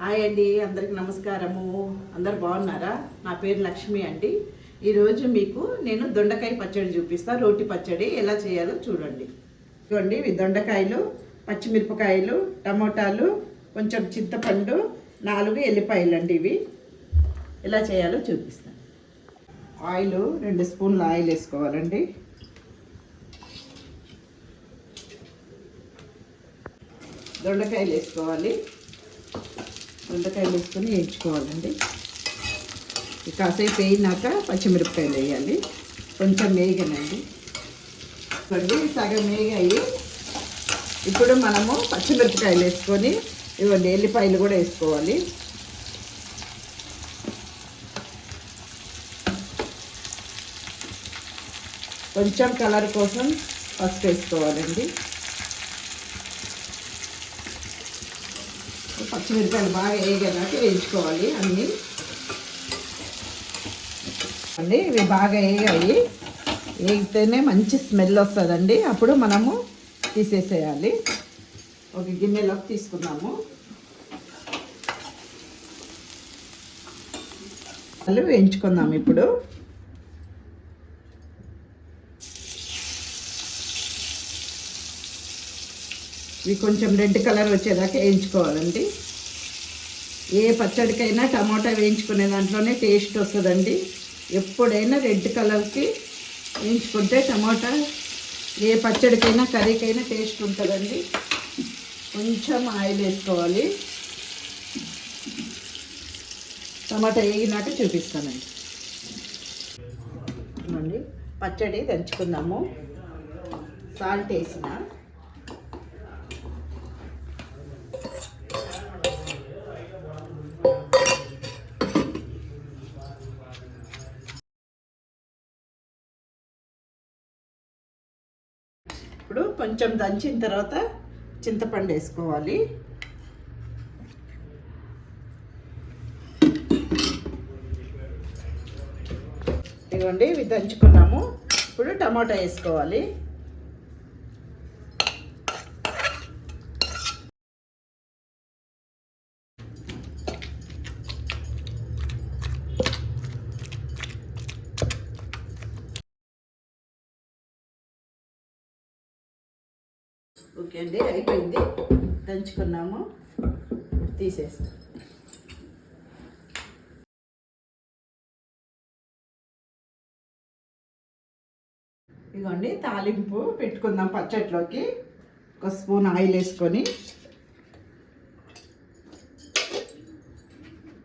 Hi అండి అందరికి నమస్కారము. అందరు బాగున్నారా? నా పేరు లక్ష్మి అండి. ఈరోజు మీకు నేను దొండకాయ పచ్చడి చూపిస్తాను రోటి పచ్చడి ఎలా చేయాలో చూడండి. చూడండి ఇవి దొండకాయలు పచ్చిమిరపకాయలు టమోటాలు కొంచెం చింతపండు నాలుగు ఎల్లిపాయలు అండి ఇవి. ఎలా చేయాలో చూపిస్తాను ఆయిల్ రెండు స్పూన్లు ఆయిల్ వేసుకోవాలండి. దొండకాయలు వేసుకోవాలి. దొండకాయలు వేసుకొని వేయించుకోవాలండి. కాసేపు వేయినాక పచ్చిమిరపకాయలు వేయాలి. కొంచెం వేగనండి. చూడండి సగం వేగాయి. ఇప్పుడు మనము పచ్చిమిరపకాయలు వేసుకొని ఇవ్వండి ఎల్లిపాయలు కూడా వేసుకోవాలి. కొంచెం కలర్ కోసం పసుపు వేసుకోవాలండి. పచ్చిమిరపకాయలు బాగా వేగేదాక వేయించుకోవాలి అన్నీ. అండి ఇవి బాగా వేగాయి. వేగితేనే మంచి స్మెల్ వస్తుందండి. అప్పుడు మనము తీసేసేయాలి. ఒక గిన్నెలోకి తీసుకున్నాము వాళ్ళు వేయించుకుందాం ఇప్పుడు. ఇవి కొంచెం రెడ్ కలర్ వచ్చేదాకా వేయించుకోవాలండి. ఏ పచ్చడికైనా టమాటా వేయించుకునే దాంట్లోనే టేస్ట్ వస్తుందండి. ఎప్పుడైనా రెడ్ కలర్కి వేయించుకుంటే టమాటా ఏ పచ్చడికైనా కర్రీకైనా టేస్ట్ ఉంటుందండి. కొంచెం ఆయిల్ వేసుకోవాలి. టమాటా వేగినాక చూపిస్తానండి. పచ్చడి దంచుకుందాము. సాల్ట్ వేసిన. ఇప్పుడు కొంచెం దంచిన తర్వాత చింతపండు వేసుకోవాలి. ఇదిగోండి ఇవి దంచుకున్నాము. ఇప్పుడు టమాటా వేసుకోవాలి. ఓకే అండి అయిపోయింది. దంచుకున్నాము. తీసేస్తాం. ఇదిగోండి తాలింపు పెట్టుకుందాం పచ్చట్లోకి. ఒక స్పూన్ ఆయిల్ వేసుకొని.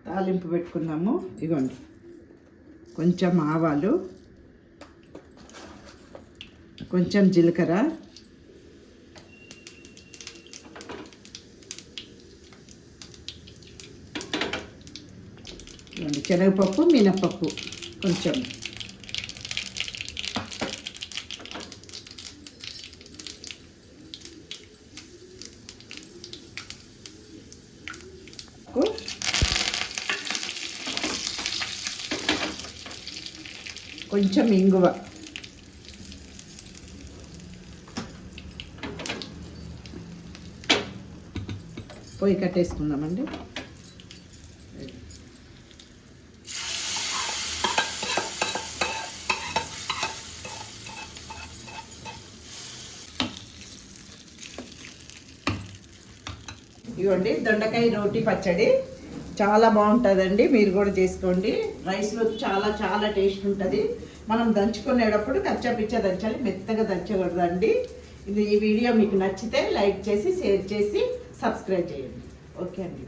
తాలింపు పెట్టుకుందాము. ఇదిగోండి కొంచెం ఆవాలు కొంచెం జీలకర్ర ఇదిగోండి శనగపప్పు మినపప్పు కొంచెం. కొంచెం ఇంగువ. పొయ్యి కట్టేసుకుందామండి. ఇవ్వండి. దొండకాయ రోటి పచ్చడి. చాలా బాగుంటుందండి. మీరు కూడా చేసుకోండి. రైస్లో చాలా చాలా టేస్ట్ ఉంటుంది. మనం దంచుకునేటప్పుడు కచ్చపిచ్చ దంచాలి. మెత్తగా దంచకూడదండి. ఇది ఈ వీడియో మీకు నచ్చితే లైక్ చేసి షేర్ చేసి సబ్స్క్రైబ్ చేయండి. ఓకే అండి.